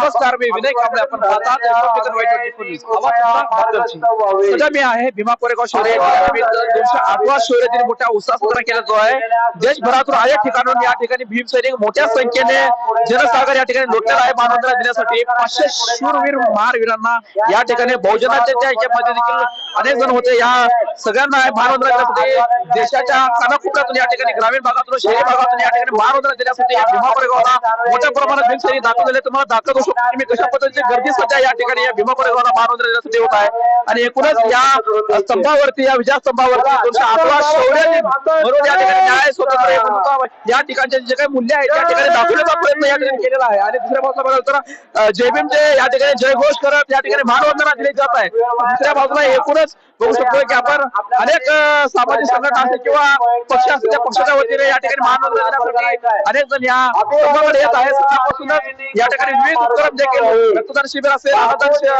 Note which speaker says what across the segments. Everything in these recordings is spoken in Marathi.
Speaker 1: नमस्कार मी विनय कांबळे आपण पाहतात रिपब्लिकन वाईट ट्वेंटी आवाज सध्या मी आहे भीमा कोरेगाव शौर्य दोनशे आठवा शौर्य दिन मोठ्या उत्साह साजरा केला जो आहे देशभरातून अनेक ठिकाणून. या ठिकाणी भीम सैनिक मोठ्या संख्येने जनसागर या ठिकाणी लोटलेला आहे. मानवंदना देण्यासाठी पाचशे शूरवीर महारवीरांना या ठिकाणी बहुजनाच्या याच्यामध्ये देखील अनेक जण होते. या सगळ्यांना मानवंदना देण्यासाठी देशाच्या कानाकोपऱ्यातून या ठिकाणी ग्रामीण भागातून शहरी भागातून या ठिकाणी महावंदना देण्यासाठी या भीमा कोरेगावला मोठ्या प्रमाणात भीम सैनिक दाखल झाले तुम्हाला दाखल होऊ मी कशा पद्धतीची गर्दी सध्या या ठिकाणी या भीमा कोरेगावला महावंदना देण्यासाठी होत आहे. आणि एकूणच या स्तंभावरती या विजया स्तंभावरती दोनशे अठरा शौर्य म्हणून या ठिकाणी न्याय स्वतंत्र या ठिकाणचे जे काही मूल्य आहे त्या ठिकाणी दाखवण्याचा प्रयत्न या ठिकाणी केलेला आहे. आणि दुसऱ्या बाजूला बघाल तर अं, जय या ठिकाणी जयघोष करत या ठिकाणी मानवंदना दिली जात आहे. दुसऱ्या बाजूला एकूणच बघू शकतो की आपण अनेक सामाजिक संघटना असतील किंवा पक्ष असतील त्या पक्षाच्या वतीने या ठिकाणी देण्यासाठी अनेक जण या स्तंभावर येत आहेत. सकाळपासूनच या ठिकाणी विविध उपक्रम देखील रक्तदान शिबिर असेल शि-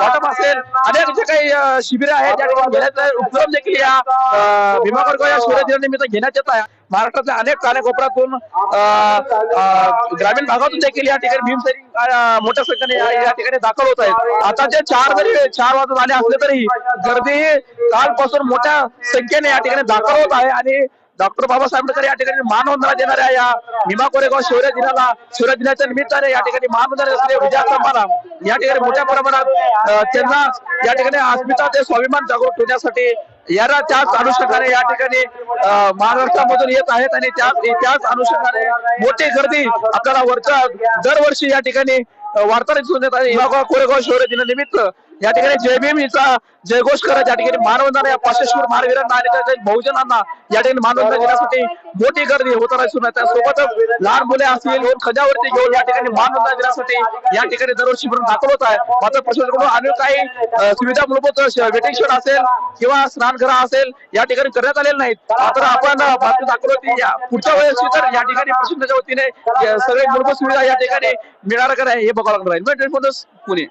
Speaker 1: वाटप असेल अनेक जे काही शिबिरे आहेत त्या ठिकाणी घेण्याचे उपक्रम देखील या भीमा या सूर्य दिनानिमित्त घेण्यात येत आहे. महाराष्ट्रातल्या अनेक कानाकोपऱ्यातून ग्रामीण भागातून देखील या ठिकाणी भीमसैनिक मोठ्या संख्येने या ठिकाणी दाखल होत आहेत. आता जे चार जरी चार वाजून आले असले तरी गर्दी कालपासून मोठ्या संख्येने या ठिकाणी दाखल होत आहे आणि डॉक्टर बाबासाहेब आंबेडकर या ठिकाणी मानवंदना देणाऱ्या या भीमा कोरेगाव शौर्य दिनाला शौर्य दिनाच्या निमित्ताने या ठिकाणी मानवंदना असलेल्या विजयास्तंभाला या ठिकाणी मोठ्या प्रमाणात त्यांना या ठिकाणी अस्मिता ते स्वाभिमान जागृत ठेवण्यासाठी याला त्याच अनुषंगाने या ठिकाणी महाराष्ट्रामधून येत आहेत आणि त्याच अनुषंगाने मोठी गर्दी आपल्याला वरच्या दरवर्षी या ठिकाणी वार्ताहर दिसून येत आहे. कोरेगाव शौर्य दिनानिमित्त या ठिकाणी जयभीमचा जयघोष करत या ठिकाणी मानवंदना या पाचशेश्वर महावीरांना आणि त्याच्या बहुजनांना या ठिकाणी मानवंदना देण्यासाठी मोठी गर्दी होताना दिसून येते सोबतच लहान मुले असतील दोन खजावरती घेऊन या ठिकाणी मानवंदना देण्यासाठी या ठिकाणी दरवर्षी भरून दाखल होत आहे. मात्र प्रशासनाकडून अनेक काही सुविधा मूलभूत वेटिंग असेल किंवा स्नानगृह असेल या ठिकाणी करण्यात आलेले नाहीत. तर आपण भारतीय बातमी होती या पुढच्या वेळेस तर या ठिकाणी प्रशासनाच्या वतीने सगळे मूलभूत सुविधा या ठिकाणी मिळणार का नाही हे बघावं लागणार आहे. पुणे.